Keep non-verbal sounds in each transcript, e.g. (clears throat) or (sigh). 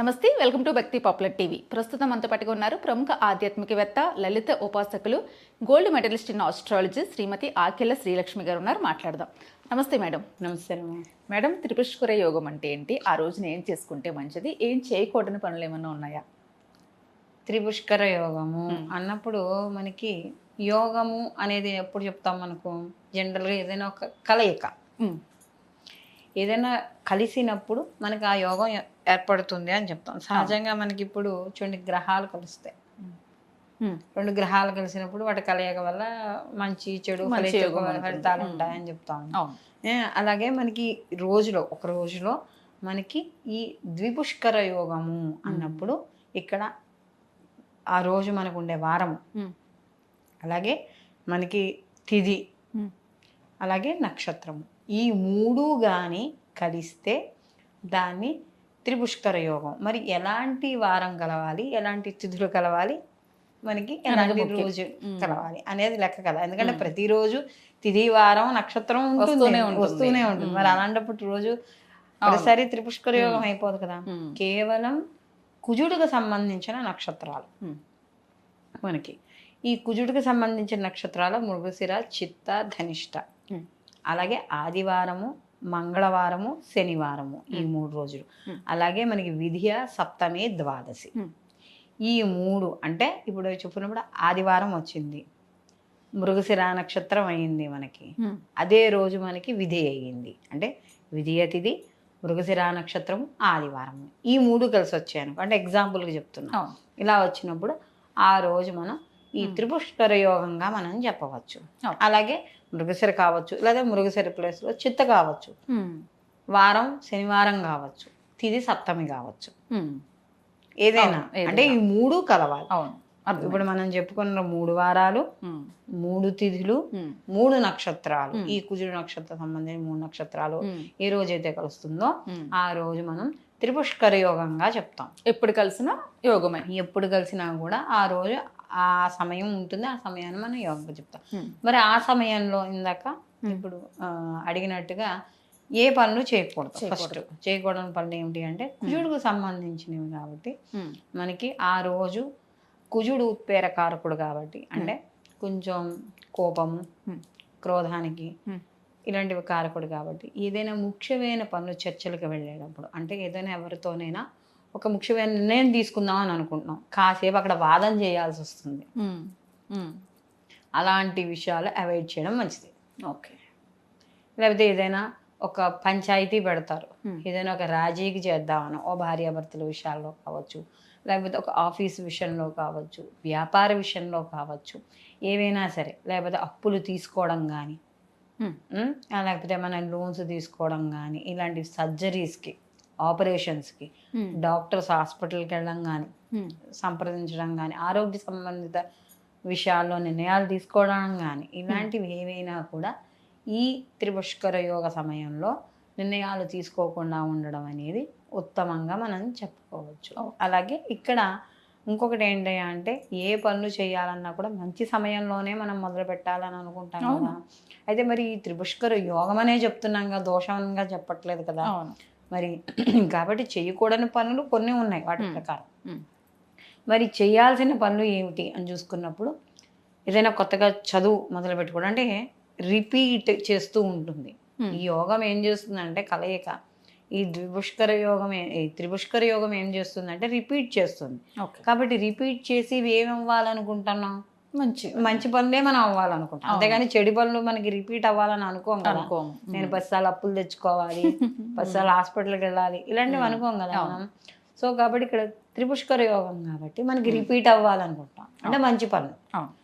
నమస్తే welcome to Bhakti popular TV. ప్రస్తుతం మనతో పాటుగా ఉన్నారు ప్రముఖ ఆధ్యాత్మికవేత్త లలిత ఉపాసకులు gold medalist in astrology Shrimati Akella Srilakshmi garu ఉన్నారు. మాట్లాడదాం. నమస్తే మేడం. నమస్తే. మేడం త్రిపుష్కర యోగం అంటే ఏంటి? ఆ రోజున ఏం చేసుకుంటే మంచిది. ఏం చేయకూడని పనులు ఏమన్నా ఉన్నాయా? త్రిపుష్కర యోగము అన్నప్పుడు మనకి యోగము అనేది ఎప్పుడు చెప్తాం మనకు? జనరల్గా ఏదైనా ఒక కలయిక. ఏదైనా కలిసినప్పుడు మనకి ఆ యోగం ఏర్పడుతుంది అని చెప్తాం. సహజంగా మనకి ఇప్పుడు చూడండి గ్రహాలు కలుస్తాయి. రెండు గ్రహాలు కలిసినప్పుడు వాటి కలయిక వల్ల మంచి చెడు. ఫలితాలు ఉంటాయని చెప్తాం. అలాగే మనకి రోజులో ఒక రోజులో మనకి ఈ ద్విపుష్కర యోగము అన్నప్పుడు ఇక్కడ ఆ రోజు మనకు ఉండే వారము. అలాగే మనకి ఉమ్, అలాగే నక్షత్రము. ఈ మూడు కానీ కలిస్తే దాన్ని త్రిపుష్కర యోగం. మరి ఎలాంటి వారం కలవాలి? ఎలాంటి తిథులు కలవాలి? మనకి ఎలాంటి. రోజు కలవాలి అనేది లెక్క కదా. ఎందుకంటే ప్రతిరోజు తిథి వారం నక్షత్రం ఉంటుంది. వస్తూనే ఉంటుంది. మరి అలాంటప్పుడు రోజు ఒకసారి త్రిపుష్కర యోగం అయిపోదు కదా. కేవలం కుజుడికి సంబంధించిన నక్షత్రాలు. మనకి ఈ కుజుడికి సంబంధించిన నక్షత్రాలు మృగశిర చిత్త ధనిష్ట. అలాగే ఆదివారము మంగళవారము శనివారము ఈ మూడు రోజులు. అలాగే మనకి విధియ సప్తమి ద్వాదశి. ఈ మూడు అంటే ఇప్పుడు చెప్పినప్పుడు ఆదివారం వచ్చింది. మృగశిర నక్షత్రం అయింది మనకి. అదే రోజు మనకి విధి అయ్యింది. అంటే విధియ తిథి మృగశిర నక్షత్రం ఆదివారం. ఈ మూడు కలిసి వచ్చాయి అనుకో అంటే ఎగ్జాంపుల్గా చెప్తున్నా. ఇలా వచ్చినప్పుడు ఆ రోజు మనం ఈ త్రిపుష్కర యోగంగా మనం చెప్పవచ్చు. అలాగే మృగశిర కావచ్చు లేదా మృగశిర ప్లేస్లో చిత్త కావచ్చు. వారం శనివారం కావచ్చు తిది సప్తమి కావచ్చు. ఏదైనా. అంటే ఈ మూడు కలవాలి. ఇప్పుడు మనం చెప్పుకున్న మూడు వారాలు మూడు తిథులు మూడు నక్షత్రాలు. ఈ కుజుడు నక్షత్రం సంబంధించిన మూడు నక్షత్రాలు ఏ రోజైతే కలుస్తుందో. ఆ రోజు మనం త్రిపుష్కర యోగంగా చెప్తాం. ఎప్పుడు కలిసినా యోగమే. ఎప్పుడు కలిసినా కూడా ఆ రోజు ఆ సమయం ఉంటుంది ఆ సమయాన్ని మనం యోగంగా చెప్తాం. మరి ఆ సమయంలో ఇందాక ఇప్పుడు అడిగినట్టుగా ఏ పనులు చేయకూడదు ఫస్ట్. చేయకూడని పనులు ఏమిటి అంటే కుజుడుకు సంబంధించినవి కాబట్టి మనకి ఆ రోజు కుజుడు ఉత్ప్రేరకారకుడు కాబట్టి అంటే కొంచెం కోపము క్రోధానికి ఇలాంటివి కారకుడు కాబట్టి ఏదైనా ముఖ్యమైన పనులు చర్చలకు వెళ్ళేటప్పుడు అంటే ఏదైనా ఎవరితోనైనా ఒక ముఖ్యమైన నిర్ణయం తీసుకుందాం అని అనుకుంటున్నాం. కాసేపు అక్కడ వాదన చేయాల్సి వస్తుంది. అలాంటి విషయాలు అవాయిడ్ చేయడం మంచిది. ఓకే. లేకపోతే ఏదైనా ఒక పంచాయతీ పెడతారు. ఏదైనా ఒక రాజీకి చేద్దామని ఓ భార్యాభర్తల విషయాల్లో కావచ్చు లేకపోతే ఒక ఆఫీస్ విషయంలో కావచ్చు వ్యాపార విషయంలో కావచ్చు ఏవైనా సరే లేకపోతే అప్పులు తీసుకోవడం కానీ లేకపోతే మన లోన్స్ తీసుకోవడం కానీ ఇలాంటి సర్జరీస్కి ఆపరేషన్స్కి. డాక్టర్స్ హాస్పిటల్కి వెళ్ళడం కానీ సంప్రదించడం కానీ ఆరోగ్య సంబంధిత విషయాల్లో నిర్ణయాలు తీసుకోవడం కానీ ఇలాంటివి ఏవైనా కూడా ఈ త్రిపుష్కర యోగ సమయంలో నిర్ణయాలు తీసుకోకుండా ఉండడం అనేది ఉత్తమంగా మనం చెప్పుకోవచ్చు. అలాగే ఇక్కడ ఇంకొకటి ఏంటి అంటే ఏ పనులు చేయాలన్నా కూడా మంచి సమయంలోనే మనం మొదలు పెట్టాలని అనుకుంటాం కదా. అయితే మరి ఈ త్రిపుష్కర యోగం అనే చెప్తున్నాం కదా దోషంగా చెప్పట్లేదు కదా. మరి (clears throat) కాబట్టి చేయకూడని పనులు కొన్ని ఉన్నాయి వాటి ప్రకారం. మరి చేయాల్సిన పనులు ఏమిటి అని చూసుకున్నప్పుడు ఏదైనా కొత్తగా చదువు మొదలు పెట్టుకోవడం అంటే రిపీట్ చేస్తూ ఉంటుంది. ఈ యోగం ఏం చేస్తుందంటే కలయిక ఈ ద్విపుష్కర యోగం ఈ త్రిపుష్కర యోగం ఏం చేస్తుందంటే రిపీట్ చేస్తుంది. కాబట్టి రిపీట్ చేసి ఇవి ఏమి అవ్వాలనుకుంటున్నాం మంచి మంచి పనులే మనం అవ్వాలనుకుంటాం. అంతేగాని చెడు పనులు మనకి రిపీట్ అవ్వాలని అనుకోం కదా. అనుకోము నేను పదిసార్లు అప్పులు తెచ్చుకోవాలి (laughs) పదిసార్లు హాస్పిటల్కి వెళ్ళాలి ఇలాంటివి అనుకోం కదా మనం. సో కాబట్టి ఇక్కడ త్రిపుష్కర యోగం కాబట్టి మనకి రిపీట్ అవ్వాలనుకుంటాం. అంటే మంచి పనులు.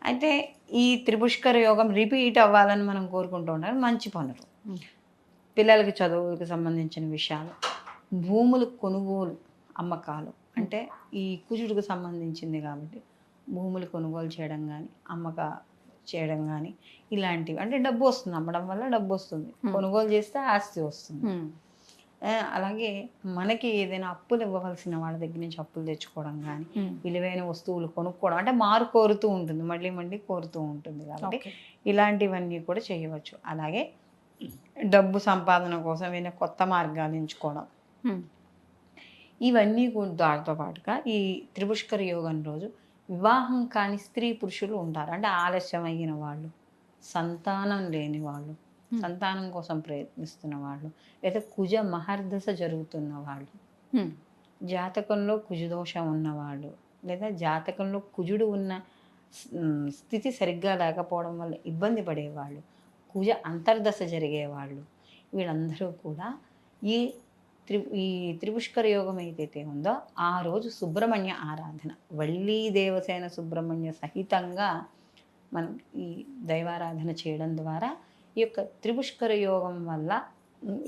అయితే ఈ త్రిపుష్కర యోగం రిపీట్ అవ్వాలని మనం కోరుకుంటూ ఉంటాం మంచి పనులు. పిల్లలకి చదువుకి సంబంధించిన విషయాలు భూములు కొనుగోలు అమ్మకాలు. అంటే ఈ కుజుడికి సంబంధించింది కాబట్టి భూములు కొనుగోలు చేయడం కానీ అమ్మక చేయడం కానీ ఇలాంటివి. అంటే డబ్బు వస్తుంది అమ్మడం వల్ల డబ్బు వస్తుంది. కొనుగోలు చేస్తే ఆస్తి వస్తుంది. అలాగే మనకి ఏదైనా అప్పులు ఇవ్వవలసిన వాళ్ళ దగ్గర నుంచి అప్పులు తెచ్చుకోవడం కానీ విలువైన వస్తువులు కొనుక్కోవడం అంటే మారు కోరుతూ ఉంటుంది మళ్ళీ మళ్ళీ కోరుతూ ఉంటుంది కాబట్టి. ఇలాంటివన్నీ కూడా చేయవచ్చు. అలాగే డబ్బు సంపాదన కోసం ఏదైనా కొత్త మార్గాలు ఎంచుకోవడం. ఇవన్నీ కూడా దానితో పాటుగా ఈ త్రిపుష్కర యోగం రోజు వివాహం కాని స్త్రీ పురుషులు ఉంటారు అంటే ఆలస్యం అయిన వాళ్ళు సంతానం లేని వాళ్ళు. సంతానం కోసం ప్రయత్నిస్తున్న వాళ్ళు లేదా కుజ మహర్దశ జరుగుతున్న వాళ్ళు. జాతకంలో కుజదోషం ఉన్నవాళ్ళు లేదా జాతకంలో కుజుడు ఉన్న స్థితి సరిగ్గా లేకపోవడం వల్ల ఇబ్బంది పడేవాళ్ళు కుజ అంతర్దశ జరిగేవాళ్ళు వీళ్ళందరూ కూడా ఈ త్రి ఈ త్రిపుష్కర యోగం ఏదైతే ఉందో ఆ రోజు సుబ్రహ్మణ్య ఆరాధన వల్లీ దేవసేన సుబ్రహ్మణ్య సహితంగా మనం ఈ దైవారాధన చేయడం ద్వారా ఈ యొక్క త్రిపుష్కర యోగం వల్ల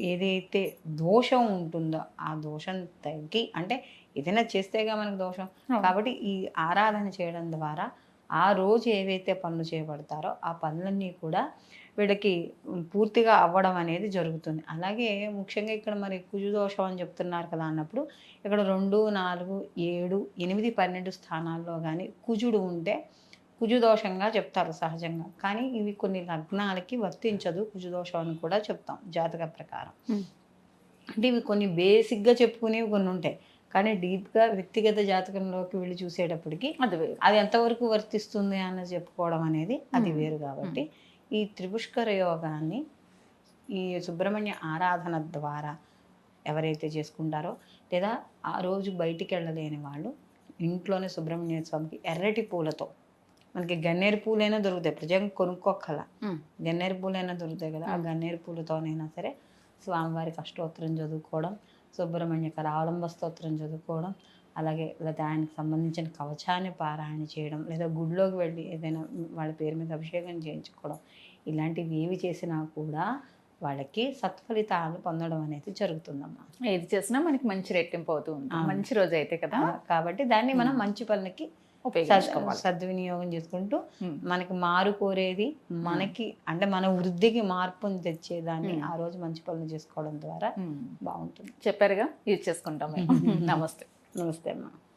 ఏదైతే దోషం ఉంటుందో ఆ దోషం తగ్గి అంటే ఏదైనా చేస్తేగా మనకు దోషం. కాబట్టి ఈ ఆరాధన చేయడం ద్వారా ఆ రోజు ఏవైతే పనులు చేయబడతారో ఆ పనులన్నీ కూడా వీళ్ళకి పూర్తిగా అవ్వడం అనేది జరుగుతుంది. అలాగే ముఖ్యంగా ఇక్కడ మరి కుజు దోషం అని చెప్తున్నారు కదా అన్నప్పుడు ఇక్కడ రెండు నాలుగు ఏడు ఎనిమిది పన్నెండు స్థానాల్లో కానీ కుజుడు ఉంటే కుజుదోషంగా చెప్తారు సహజంగా. కానీ ఇవి కొన్ని లగ్నాలకి వర్తించదు కుజుదోషం అని కూడా చెప్తాం జాతక ప్రకారం. అంటే ఇవి కొన్ని బేసిక్గా చెప్పుకునేవి కొన్ని ఉంటాయి. కానీ డీప్గా వ్యక్తిగత జాతకంలోకి వెళ్ళి చూసేటప్పటికి అది అది ఎంతవరకు వర్తిస్తుంది అన్నది చెప్పుకోవడం అనేది అది. వేరు కాబట్టి ఈ త్రిపుష్కర యోగాన్ని ఈ సుబ్రహ్మణ్య ఆరాధన ద్వారా ఎవరైతే చేసుకుంటారో లేదా ఆ రోజు బయటికి వెళ్ళలేని వాళ్ళు ఇంట్లోనే సుబ్రహ్మణ్య స్వామికి ఎర్రటి పూలతో మనకి గన్నేరు పూలైనా దొరుకుతాయి ప్రజెంట్ కొనుక్కోకల. గన్నేరు పూలైనా దొరుకుతాయి కదా ఆ. గన్నేరు పూలతోనైనా సరే స్వామివారికి అష్టోత్తరం చదువుకోవడం సుబ్రహ్మణ్య కరావలంబ స్తోత్రం చదువుకోవడం అలాగే లేదా ఆయనకు సంబంధించిన కవచాన్ని పారాయణ చేయడం లేదా గుడిలోకి వెళ్ళి ఏదైనా వాళ్ళ పేరు మీద అభిషేకం చేయించుకోవడం ఇలాంటివి ఏవి చేసినా కూడా వాళ్ళకి సత్ఫలితాలు పొందడం అనేది జరుగుతుందమ్మా ఏది చేసినా మనకి మంచి రెట్టింపు అవుతూ ఉంటుంది అవును. మంచి రోజు అయితే కదా కాబట్టి దాన్ని మనం. మంచి పనులకి సద్వినియోగం చేసుకుంటూ. మనకి మారు కోరేది మనకి అంటే మన వృద్ధికి మార్పుని తెచ్చేదాన్ని. ఆ రోజు మంచి పనులు చేసుకోవడం ద్వారా. బాగుంటుంది చెప్పారుగా యూజ్ చేసుకుంటాం. (laughs) నమస్తే నమస్తే అమ్మా.